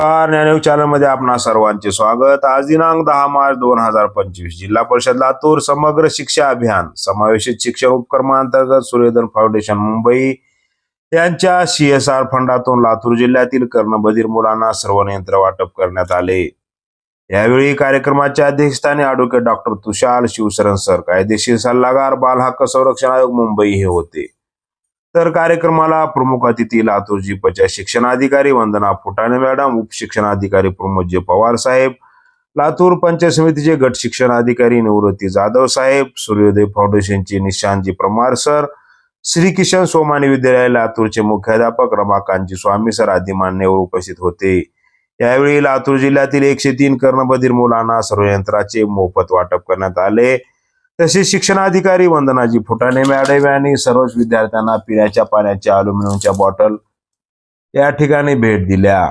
नमस्कार ज्ञानयोग चॅनलमध्ये आपणा सर्वांचे स्वागत. आज दिनांक दहा मार्च दोन हजार पंचवीस जिल्हा परिषद लातूर समग्र शिक्षा अभियान समावेशित शिक्षण उपक्रमांतर्गत सूर्यधन फाउंडेशन मुंबई. यांच्या सीएसआर फंडातून लातूर जिल्ह्यातील कर्णबधीर मुलांना सर्व यंत्र वाटप करण्यात आले. यावेळी कार्यक्रमाच्या अध्यक्षस्थानी advocate doctor Tushar Shivsharan sir कायदेशीर सल्लागार बाल हक्क संरक्षण आयोग मुंबई हे होते. तर कार्यक्रमाला प्रमुख अतिथी लातूर जिपच्या शिक्षणाधिकारी वंदना फुटाणे मॅडम उपशिक्षणाधिकारी प्रमोदजी पवार साहेब लातूर पंचायत समितीचे गट शिक्षणाधिकारी निवृत्ती जाधव साहेब सूर्योदय फाउंडेशनचे निशांतजी प्रमार सर श्री किशन सोमानी विद्यालय लातूरचे मुख्याध्यापक रमाकांतजी स्वामी सर आदी मान्यवर उपस्थित होते. यावेळी लातूर जिल्ह्यातील एकशे तीन कर्णबधीर मुलांना सर्व यंत्राचे मोफत वाटप करण्यात आले. तसेच शिक्षणाधिकारी वंदनाजी फुटाणे मॅडम यांनी सर्वच विद्यार्थ्यांना पिण्याच्या पाण्याच्या अल्युमिनियमच्या बॉटल या ठिकाणी भेट दिल्या.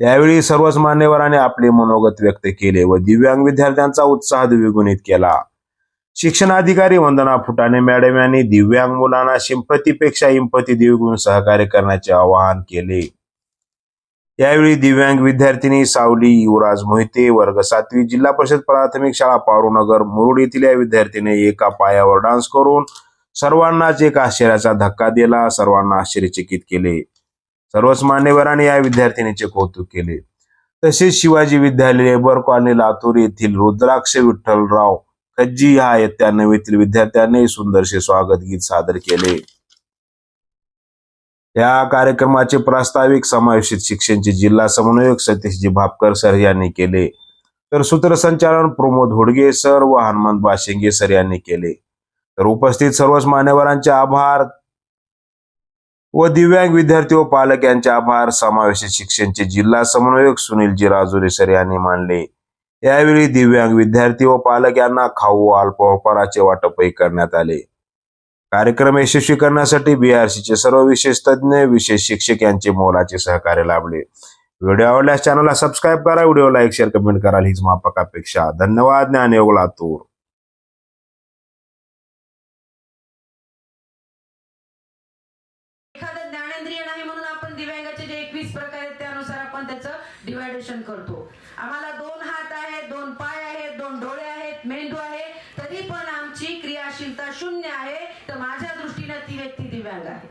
यावेळी सर्वच मान्यवरांनी आपले मनोगत व्यक्त केले व दिव्यांग विद्यार्थ्यांचा उत्साह द्विगुणित केला. शिक्षणाधिकारी वंदना फुटाणे मॅडम यांनी दिव्यांग मुलांना शिंपतीपेक्षा हिंपती द्विगुण सहकार्य करण्याचे आवाहन केले. यावेळी दिव्यांग विद्यार्थिनी सावली युवराज मोहिते वर्ग सातवी जिल्हा परिषद प्राथमिक शाळा पारुनगर मुरुड येथील या विद्यार्थीने एका पायावर डान्स करून सर्वांनाच एक आश्चर्याचा धक्का दिला. सर्वांना आश्चर्यचकित केले. सर्वच मान्यवरांनी या विद्यार्थिनीचे कौतुक केले. तसेच शिवाजी विद्यालय लेबर कॉलनी लातूर येथील रुद्राक्ष विठ्ठलराव खज्जी ह्या येत्या नवीतील विद्यार्थ्यांनी सुंदरसे स्वागत गीत सादर केले. या कार्यक्रमाचे प्रास्ताविक समावेशित शिक्षणचे जिल्हा समन्वयक सतीशजी भापकर सर यांनी केले. तर सूत्रसंचालन प्रमोद होडगे सर व हनुमंत बाशिंगे सर यांनी केले. तर उपस्थित सर्वच मान्यवरांचे आभार व दिव्यांग विद्यार्थी व पालक यांचे आभार. समावेशित शिक्षणचे जिल्हा समन्वयक सुनीलजी राजुरे सर यांनी मानले. यावेळी दिव्यांग विद्यार्थी व पालक यांना खाऊ व अल्पोपहाराचे वाटपही करण्यात आले. कार्यक्रम यशस्वी करण्यासाठी बीआरसीचे सर्व विशेष तज्ज्ञ विशेष शिक्षक यांचे मोलाचे सहकार्य लाभले. व्हिडिओ आवडल्यास चॅनलला सबस्क्राईब करा व्हिडिओ लाईक शेअर कमेंट कराल हीच मापकापेक्षा धन्यवाद ज्ञानयोग लातूर डिवायडेशन करतो. आम्हाला दोन हात आहेत दोन पाय आहेत दोन डोळे आहेत मेंदू आहे तरी पण आमची क्रियाशीलता शून्य आहे. म्हणजे व्यक्ती दिव्यांग आहे.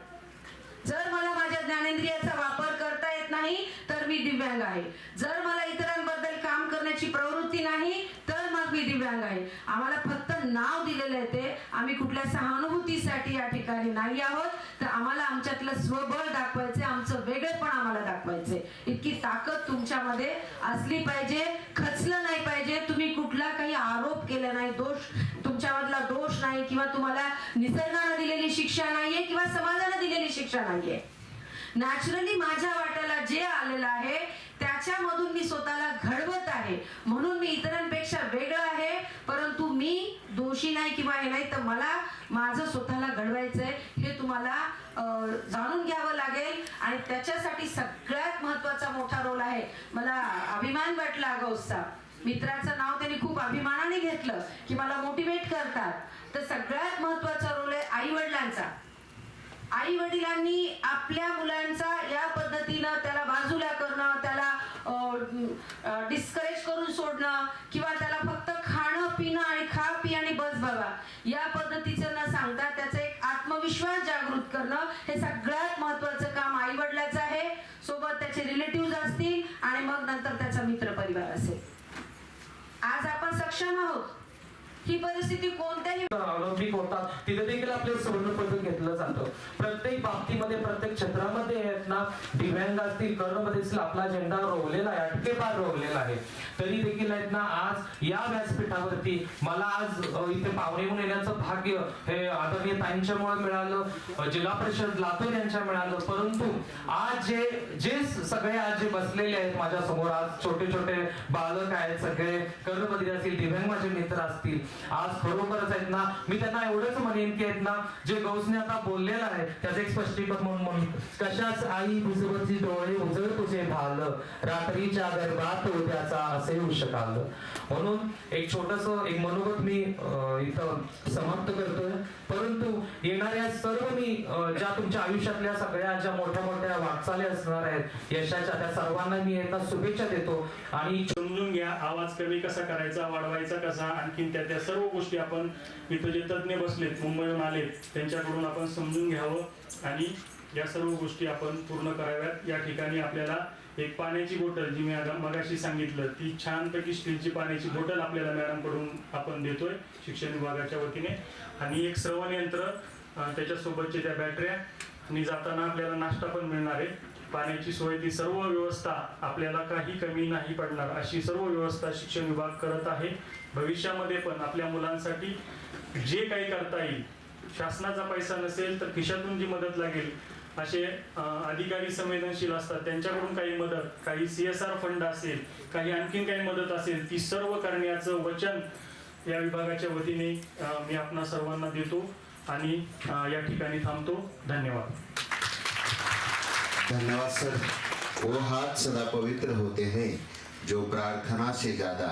जर मला माझ्या ज्ञानेंद्रियाचा वापर करता येत नाही तर मी दिव्यांग आहे. जर मला इतरांबद्दल काम करण्याची प्रवृत्ती नाही तर मग मी दिव्यांग आहे. आम्हाला फक्त नाव दिलेलं आहे ते. आम्ही कुठल्या सहानुभूतीसाठी या ठिकाणी नाही आहोत तर आम्हाला आमच्यातलं स्वबळ दाखवायचे आमचं वेगळेपण आम्हाला दाखवायचे इतकी ताकद तुमच्यामध्ये असली पाहिजे खचलं नाही पाहिजे. तुम्ही कुठला काही आरोप केला नाही दोष तुमच्यामधला दोष नाही किंवा तुम्हाला निसर्गानं दिलेली शिक्षा नाहीये किंवा समाजानं दिलेली शिक्षा नाहीये. नॅचरली माझ्या वाट्याला जे आलेलं आहे त्याच्यामधून मी स्वतःला घडवत आहे. म्हणून मी इतरांपेक्षा वेगळं आहे परंतु मी दोषी नाही किंवा हे नाही तर मला माझं स्वतःला घडवायचंय हे तुम्हाला जाणून घ्यावं लागेल. आणि त्याच्यासाठी सगळ्यात महत्त्वाचा मोठा रोल आहे. मला अभिमान वाटला अगौसचा मित्राचं नाव त्यांनी खूप अभिमानाने घेतलं की मला मोटिवेट करतात. तर सगळ्यात महत्त्वाचा रोल आहे आई वडिलांचा आई वडिलांनी आपल्या मुलांचा या पद्धतीनं त्याला बाजूला करणं त्याला डिस्करेज करून सोडणं किंवा त्याला फक्त खाणं पिणं आणि खा पी आणि बस बघा या पद्धतीचं न सांगता त्याचा एक आत्मविश्वास जागृत करणं हे सगळ्यात महत्वाचं काम आई वडिलाचं आहे. सोबत त्याचे रिलेटिव्ह असतील आणि मग नंतर त्याचा मित्र परिवार असेल. आज आपण सक्षम आहोत. ही परिस्थिती कोणत्याही अवलंबिक होतात. तिथे देखील आपले सुवर्ण पदक घेतलं जातं. प्रत्येक बाबतीमध्ये प्रत्येक क्षेत्रामध्ये आहेत ना दिव्यांग असतील कर्णमध्ये असतील आपला झेंडा रोवलेला आहे अटकेपार रोवलेला आहे. तरी देखील आहेत ना आज या व्यासपीठावरती मला आज इथे पाहुणे म्हणून येण्याचं भाग्य हे आदरणीय ताईंच्यामुळे मिळालं जिल्हा परिषद लातूर यांच्या मिळालं. परंतु आज जे जे सगळे आज जे बसलेले आहेत माझ्यासमोर आज छोटे छोटे बालक आहेत सगळे कर्णमध्ये असतील दिव्यांग माझे मित्र असतील आज खरोखरच आहेत ना. मी त्यांना एवढंच म्हणेन की आहेत ना जे गौसने आता बोललेलं आहे त्याचं एक स्पष्टीकरण म्हणून म्हणून. कशाच आई भुजबची डोळे उजळ तुझे भाल रात्रीच्या गर्भात उद्याचा असे उशकाल म्हणून एक छोटस एक मनोगत मी इथं समाप्त करतोय. परंतु येणाऱ्या सर्व मी ज्या तुमच्या आयुष्यातल्या सगळ्या ज्या मोठ्या मोठ्या वाटचाली असणार आहेत यशाच्या त्या सर्वांना मी येतात शुभेच्छा देतो. आणि समजून घ्या आवाज कमी कसा करायचा वाढवायचा कसा आणखीन त्या त्या सर्व गोष्टी आपण इथं जे तज्ज्ञ बसलेत मुंबईहून आलेत त्यांच्याकडून आपण समजून घ्यावं आणि या सर्व गोष्टी आपण पूर्ण कराव्यात. या ठिकाणी आपल्याला एक पाण्याची बॉटल जी मी आता मगाशी सांगितलं ती छानपैकी स्टीलची पाण्याची बॉटल आपल्याला मॅडमकडून आपण देतोय शिक्षण विभागाच्या वतीने. आणि एक श्रवण यंत्र त्याच्यासोबतचे त्या बॅटऱ्या आणि जाताना आपल्याला नाश्ता पण मिळणार आहे. पाण्याची सोय ती सर्व व्यवस्था आपल्याला काही कमी नाही पडणार अशी सर्व व्यवस्था शिक्षण विभाग करत आहे. भविष्यामध्ये पण आपल्या मुलांसाठी जे काही करता येईल शासनाचा पैसा नसेल तर खिशातून जी मदत लागेल असे अधिकारी संवेदनशील असतात. त्यांच्याकडून काही मदत काही सी एस आर फंड असेल काही आणखीन काही मदत असेल ती सर्व करण्याचं वचन या विभागाच्या वतीने मी आपणा सर्वांना देतो. आणि या ठिकाणी थांबतो. धन्यवाद. धन्यवाद सर. वो हाथ सदा पवित्र होते हैं जो प्रार्थना से ज्यादा।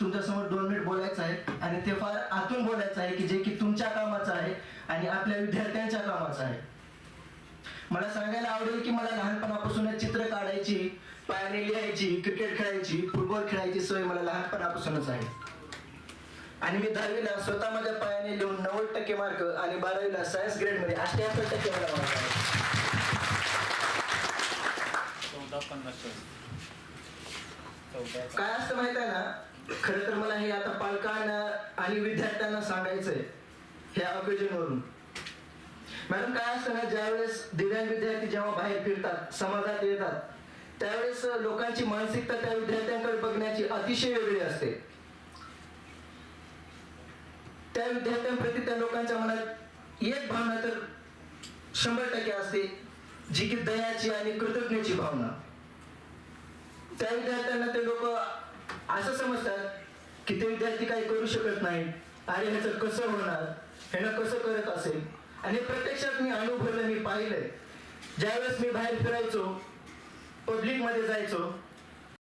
तुमच्यासमोर दोन मिनिट बोलायचं आहे आणि ते फार आतून बोलायचं आहे की जे की तुमच्या कामाचं आहे आणि आपल्या विद्यार्थ्यांच्या कामाचं आहे. मला सांगायला आवडेल की मला लहानपणापासूनच चित्र काढायची पायाने लिहायची क्रिकेट खेळायची फुटबॉल खेळायची सवय मला लहानपणापासूनच आहे. आणि मी दहावीला स्वतः माझ्या पायाने लिहून नव्वद टक्के मार्क आणि बारावीला सायन्स ग्रेडमध्ये अठ्ठ्याहत्तर टक्के मला मार्क काय असतं माहीत आहे ना? खरं तर मला हे आता पालकांना आणि विद्यार्थ्यांना सांगायचंय ह्या occasion वरून. मॅडम काय असतं ना ज्यावेळेस दिव्यांग विद्यार्थी जेव्हा बाहेर फिरतात समाजात येतात त्यावेळेस लोकांची मानसिकता त्या विद्यार्थ्यांकडे बघण्याची अतिशय वेगळी असते. त्या विद्यार्थ्यांप्रती त्या लोकांच्या मनात एक भावना तर शंभर टक्के असते जी की दयाची आणि कृतज्ञची भावना. त्या विद्यार्थ्यांना ते लोक असं समजतात की ते विद्यार्थी काही करू शकत नाही अरे ह्याचं कसं होणार? ह्यानं कसं करत असेल? आणि प्रत्यक्षात मी अनुभवलं मी पाहिलंय. ज्यावेळेस मी बाहेर फिरायचो पब्लिकमध्ये जायचो